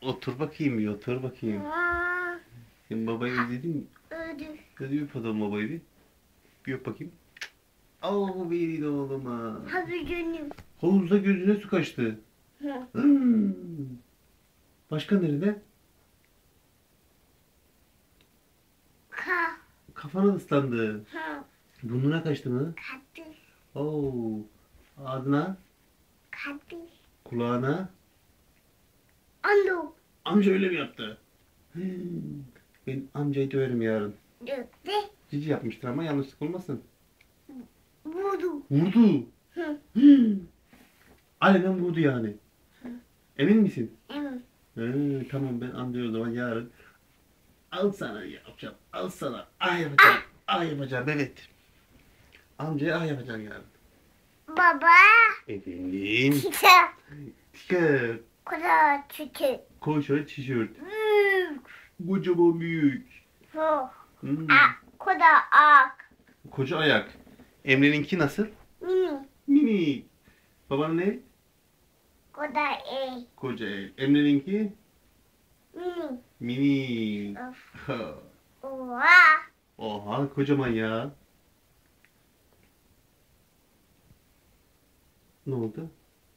Otur bakayım bir otur bakayım. Aa, Sen babayı özledin mi? öldü. Hadi bir bakalım babayı bir. Bir öp bakayım. Al beni de oğluma. Hadi gönlüm. Havuzda gözüne su kaçtı. Hı. Hmm. Başka nerede? Ka. Kafana ıslandı. Hı. Burnuna kaçtı mı? Kadı. Oo. Ağzına, Kadı. kulağına. Ando. Amca öyle mi yaptı? Hmm. Ben amcayı döverim yarın. Döktü. Cici yapmıştır ama yanlışlık olmasın. Vurdu. Vurdu. Hı. Hmm. Alenen vurdu yani. Emin misin? Evet. He, tamam ben amcaya o zaman yarın al sana yapacağım. Al sana. Ah yapacağım. Ah yapacağım evet. Amcaya ah yapacağım yarın. Baba. Efendim. Çita. Tişört. Kura çiti. Koşa tişört. Büyük. Kocaman büyük. Su. Hmm. A. Koda ak. Koca ayak. Emre'ninki nasıl? Mini. Mini. Babanın ne? Koda e. Koca el. Emre'ninki? Mini. Mini. Oha. Oha kocaman ya. Ne oldu?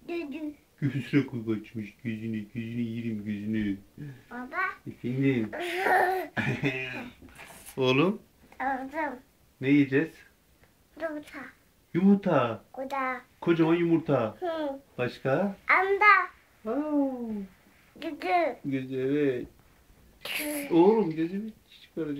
Gözüne koy kaçmış gözünü, gözünü yerim gözünü. Baba. Efendim. Oğlum Aldım. ne yiyeceğiz? Yumurta. Yumurta. Koda. Kocaman yumurta. Hı. Başka? Anda. Aa, Düdü. gözü evet. Oğlum gözümü çıkaracak.